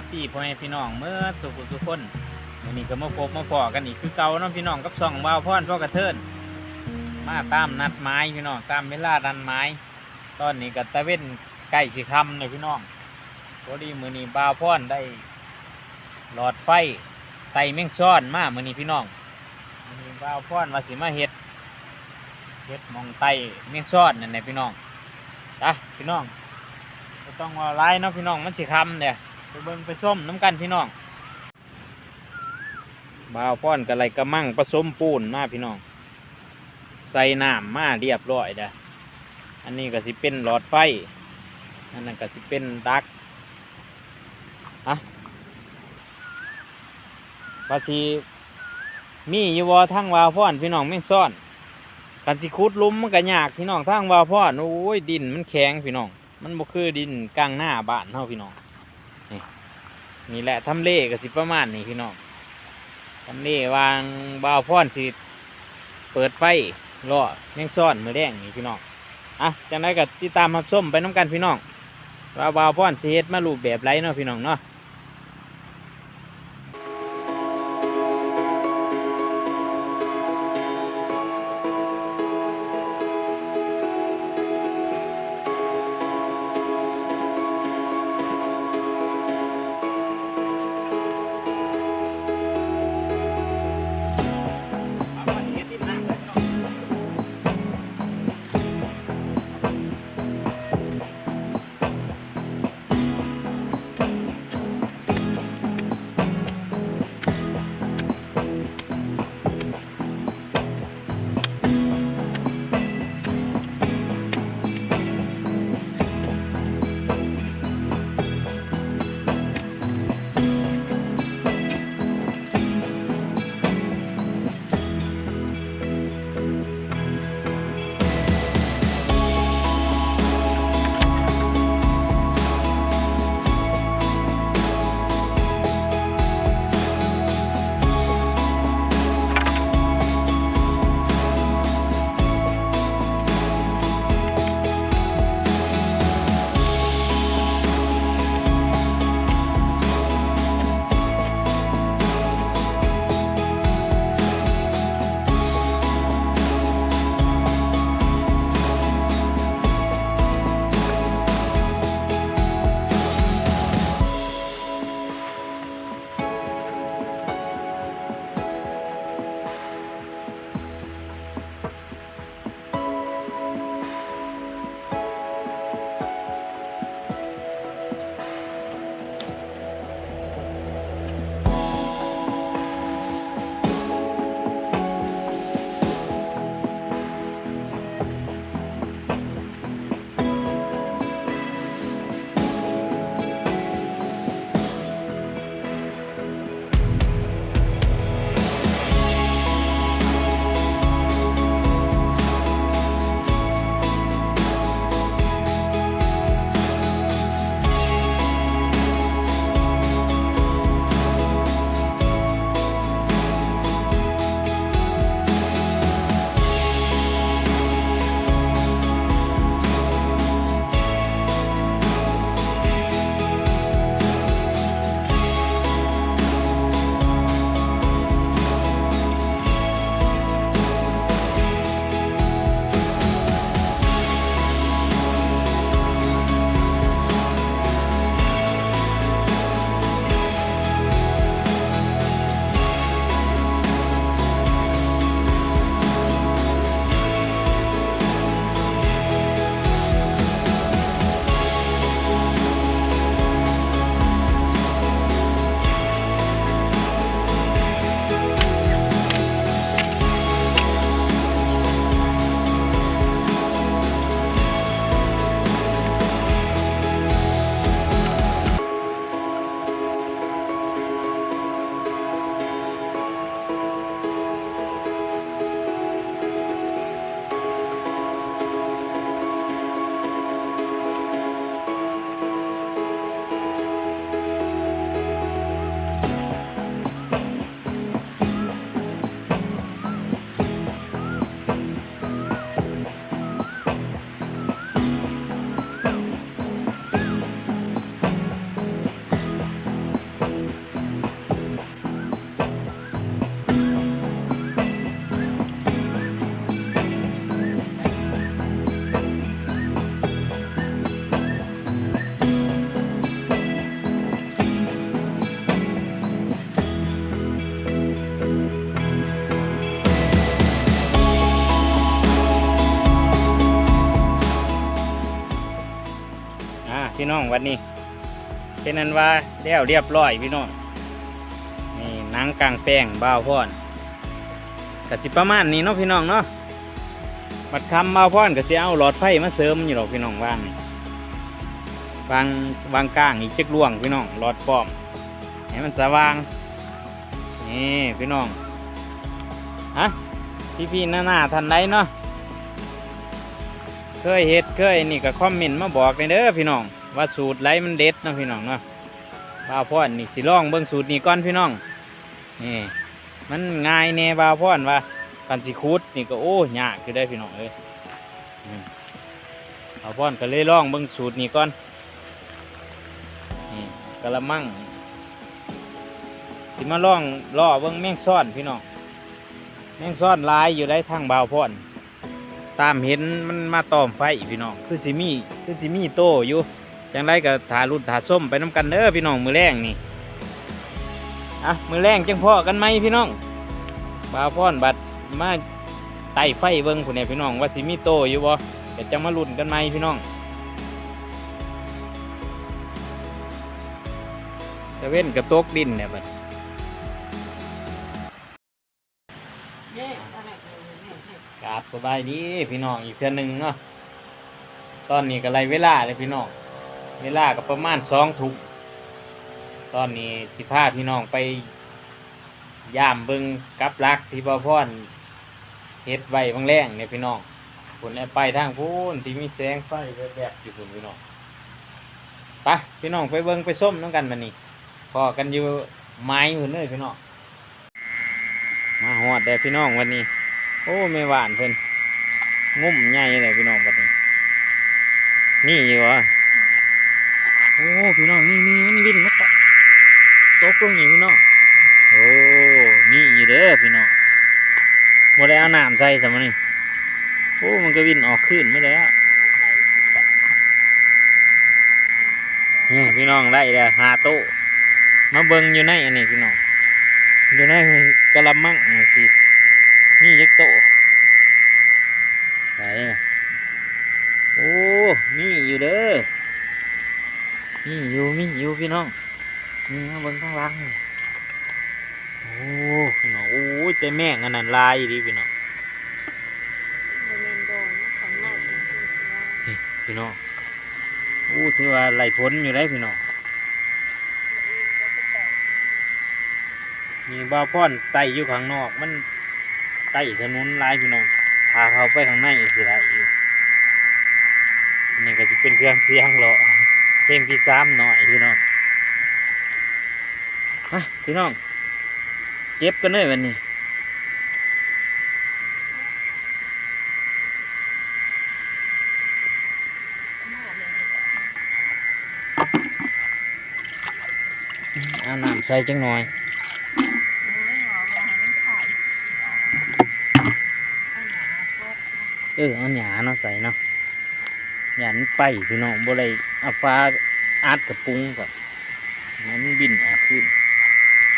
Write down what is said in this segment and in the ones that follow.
วัสดีพ่อแม่พี่น้องเมื่อสุขสุขคนวันนี้ก็มาพบมาพอกันอีกคือเก่าเนาะพี่น้องกับสองบ่าวพ่อนพ่อกระเทินมาตามนัดไม้พี่น้องตามเวลาดันไม้ ตอนนี้ก็ตะเว้นใกล้สิคำเลยพี่น้องพอดีมือนี้บ่าวพ่อนได้ หลอดไฟไตแมงซ้อนมามือนี้พี่น้องมือนี้บ่าวพ่อนว่าสิมาเฮ็ดเฮ็ดมองไตแมงซ้อนนั่นแหละพี่น้องจ้ะพี่น้องต้องว่าไล่เนาะพี่น้องมันสิคำเนี่ย เบิ่งไปส้มน้ำกันพี่น้องบ่าวป้อนกับไรกระมั่งผสมปูนมาพี่น้อง ใส่น้ำมาเรียบร้อยเด้ออันนี้ก็สิเป็นหลอดไฟ อันนั้นก็สิเป็นดักอะภาษีมีอยู่วอทั้งวาวพ่อนพี่น้องแม่ซ่อนกันสิขุดลุมมันก็ยากพี่น้องทั้งวาวพ่อนโอ้ยดินมันแข็งพี่น้อง มันบ่คือดินกลางหน้าบ้านเฮาพี่น้อง นี่แหละทำเลกับสิประมาณนี้พี่น้องทำเลวางบาวพรสิเปิดไฟรอแมงซ่อนมือแดงนี่พี่น้องอะจังไรก็ติดตามรับส้มไปน้ำกันพี่น้องว่าบาวพรสิเฮ็ดมารูกแบบไรเนาะพี่น้องเนาะ พี่น้องวันนี้ เป็นนั้นว่าแล้วเรียบร้อยพี่น้องนี่นังกลางแป้งบ่าวพอนกสิประมาณนี้เนาะพี่น้องเนาะบัดคำบ่าวพอนก็สิเอาหลอดไฟมาเสริมอยู่หรอกพี่น้องว่างนี่วางวางกลางอีกเจ็กล่วงพี่น้องหลอดปอมให้มันสว่างนี่พี่น้องฮะพี่พี่ๆหน้าหน้าทันใดเนาะเคยเฮ็ดเคยนี่ก็คอมเมนต์มาบอกเลยเด้อพี่น้อง ว่าสูตรไรมันเด็ดนะพี่น้องเนาะบาวพรนี่สิลองเบิ่งสูตรนี้ก่อนพี่น้องนี่มันง่ายแน่บาวพรว่ากันสิคูดนี่ก็โอ้ยากคือได้พี่น้องเอ้ยบาวพรก็เลยลองเบิ่งสูตรนี้ก่อนนี่กะละมังสิมาลองล่อเบิ่งแมงซ่อนพี่น้องแมงซ่อนลายอยู่ได้ทางบาวพรตามเห็นมันมาตอมไฟพี่น้องคือสิมีคือสิมีโตอยู่ จังไรก็ถารุ่นถาส้มไปน้ำกันเด้อพี่น้องมือแรงนี่อะมือแรงจังพ่อกันไหมพี่น้องบาวพอนบัดมาไต่ไฟเบิ้งผู้เนี่ยพี่น้องว่าสิมีโตอยู่บ่เดี๋ยวจังมารุ่นกันไหมพี่น้องจะเว้นกับตกดินเนี่ยบัดกราบสบายดีพี่น้องอีกเทื่อนหนึ่งเนาะตอนนี้ก็ไรเวลาเลยพี่น้อง เวลาก็ประมาณสองทุ่มตอนนี้สิพาพี่น้องไปย่ามเบิงกับรักที่บ่อพอนเฮ็ดไว้บางแรงเนี่ยพี่น้องผลไปทางพูนที่มีแสงไฟแบบๆอยู่พุ่นพี่น้องไปพี่น้องไปเบิงไปส้มน้ำกันมานี่พอกันอยู่ไม้หุ่นเลยพี่น้องมาหอดแต่พี่น้องวันนี้ โอ้ไม่หวานเพิ่นงุ่มใหญ่เลยพี่น้องบัดนี้ นี่อยู่วะ โอ้พี่น้องนี่นี่มันวิ่นมาตกตกลงนี่พี่น้องโอ้นี่อยู่เด้อพี่น้องบ่ได้เอาน้ำใส่สมันี่โอ้มันก็วิ่นออกขึ้นไม่ได้แล้วนี่พี่น้องได้เด้อหาโต๊ะมาเบิ่งอยู่ในอันนี้พี่น้องอยู่ในกะละมังนี่สินี่ยักโตไหนน่ะโอ้นี่อยู่เด้อ นี่อยู่มีอยู่พี่น้องนี่มาเบิ่งข้างล่างนี่โอ้พี่น้องโอ้ยแต่แม่งอันนั้นลายดีพี่น้องบริเวณโดนของนอกเป็นที่ว่าพี่น้องโอ้ถือว่าไหลพ้นอยู่ได้พี่น้องมีบ้าวพ่อนไต่อยู่ข้างนอก มันไต่ถนนหลายพี่น้องพาเขาไปข้างในอีกสิไรอยู่อันนี่ก็จะเป็นเครื่องเสียงเหรอ เพลงพี่ซ้ำหน่อยพี่น้องฮะพี่น้อง เก็บกันเลยวันนี้เอาน้ำใส่จังหน่อยโอ้ยหอมว่าให้มันขาดอันหนาพวกเออเอาหยาเนาะใส่เนาะ หยามันไปพี่น้องบ่ได้อาฟ้าอัดกับปรุงก่อนให้มันบินออกขึ้น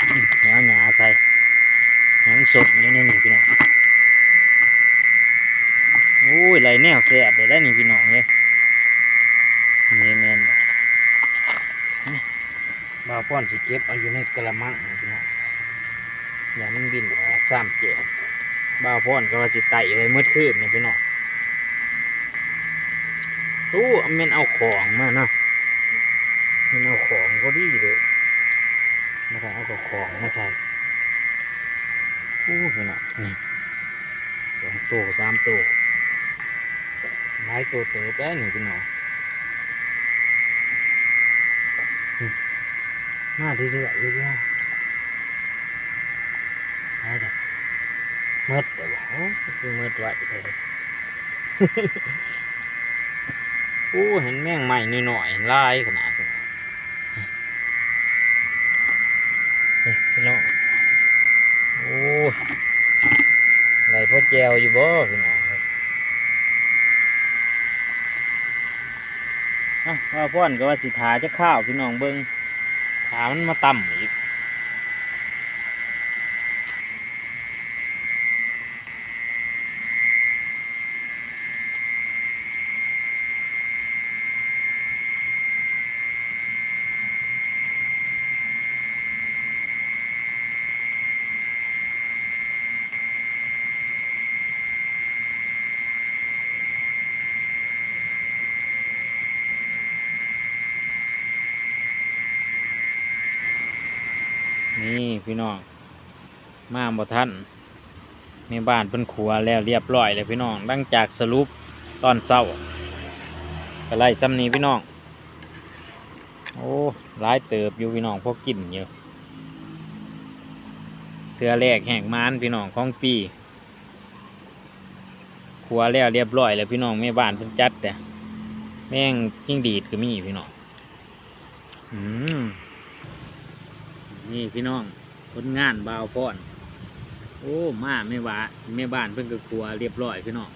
อืมเอาหยาใส่ห้มันสดอยู่ในนี่พี่น้องโอ้ยไหลแนวแสบเลยได้นี่พี่น้องเลยนี่แมนบ่นี่บ่าป้อนสิเก็บเอาอยู่ในกระมังพี่น้องอย่ามันบินออกซ้ำเจ็บบาป้อนก็ว่าสิไต่เลยมืดคืนนี่พี่น้อง ตู้อาแมันเอาของมาเนาะมันเอาของก็ดีเลยมาได้เอากับของมาใส่อู้พี่น้องนี่สองตัวสามตัวหลายตัวเติบได้หนึ่งพี่น้องอืมาเรื่อยๆเรื่อยๆได้จ้ะเมื่อแต่ว่าโอ้คือมื่อไหวเลย โอ้เห็นแมงใหม่นี่หน่อยๆลายขนาดนี้เฮ้ยพี่น้องโอ้ไรพ่อแจวอยู่บ่พี่น้องเอ้ยอะว่าพ่อนก็ว่าสิทาจะข้าวพี่น้องเบิ้งถามันมาต่ำอีก นี่พี่น้อง มาบ่ทันในบ้านเพิ่นครัวแล้วเรียบร้อยเลยพี่น้องหลังจากสรุปตอนเช้าก็ไล่ซ้ำนี้พี่น้อง โอ้หลายเติบอยู่พี่น้องพอกินอยู่เทือแรกแห่งมานพี่น้องของปีครัวแล้วเรียบร้อยแล้วพี่น้องแม่บ้านเพิ่นจัดแต่แม่งจิ้งดีดก็มีพี่น้อง อืม นี่พี่น้องผลงานบาวพอน โอ้มาแม่บ้านแม่บ้านเพิ่นก็ครัวเรียบร้อยพี่น้อง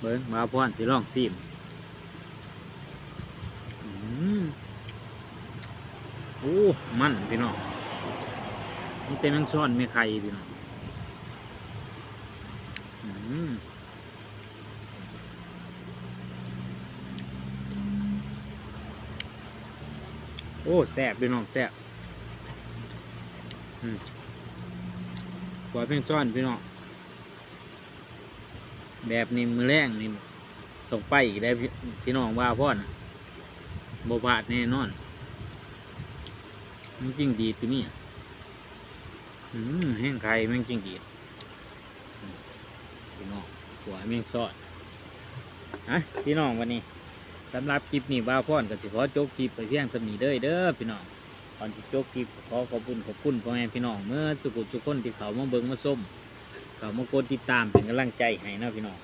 เบิ้งบาวพอนสิลองซิมโอ้มันพี่น้องนี่เต็มทั้งช้อนไม่ไข่พี่น้องโอ้แซ่บพี่น้องแซ่บ กว่าเพียงช้อนพี่น้องแบบนี้มือแรงนี่ต้องไปอีกได้พี่น้องว่าพ่อนะบพลาดแน่นอนมันจริงดีตัวนี้อืมแห้งไข่แม่งจริงดีพี่น้องหัวแม่งซอดฮะพี่น้องวันนี้สำหรับคลิปนี้บ้าพ่อนก็สิขอจบคลิปไปเพียงสำนีเด้อเด้อพี่น้อง ก่อนจิจบคลิปขอขอบคุณขอบคุณพ่อแม่พี่น้องเมื่อสุกุทุกคนที่เขามาเบิ้งมาส้มเขามากดติดตามเป็นกำลังใจให้เนาะพี่น้อง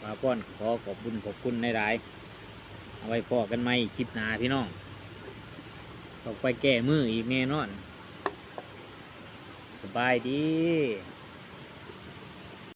ป้าป้อนขอขอบคุณขอบคุณในหลายเอาไว้พอกันไหมคลิปหนาพี่น้องต้องไปแก้มืออีกแน่นอน สบายดี